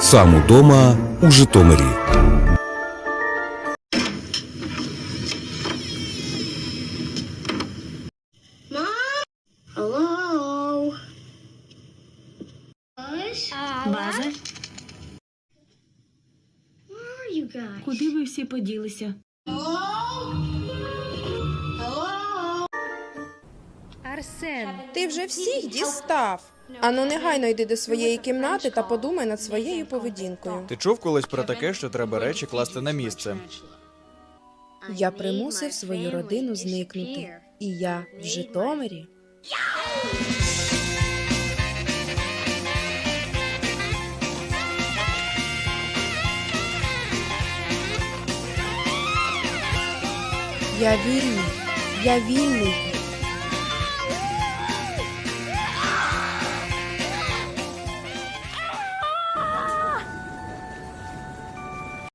Сам удома у Житомирі. Hello. База, Where are you guys? куди ви всі поділися? Арсен, Ти вже всіх дістав. Ану, негайно йди до своєї кімнати та подумай над своєю поведінкою. Ти чув колись про таке, що треба речі класти на місце? Я примусив свою родину зникнути. І я в Житомирі. Я вільний. Я вільний.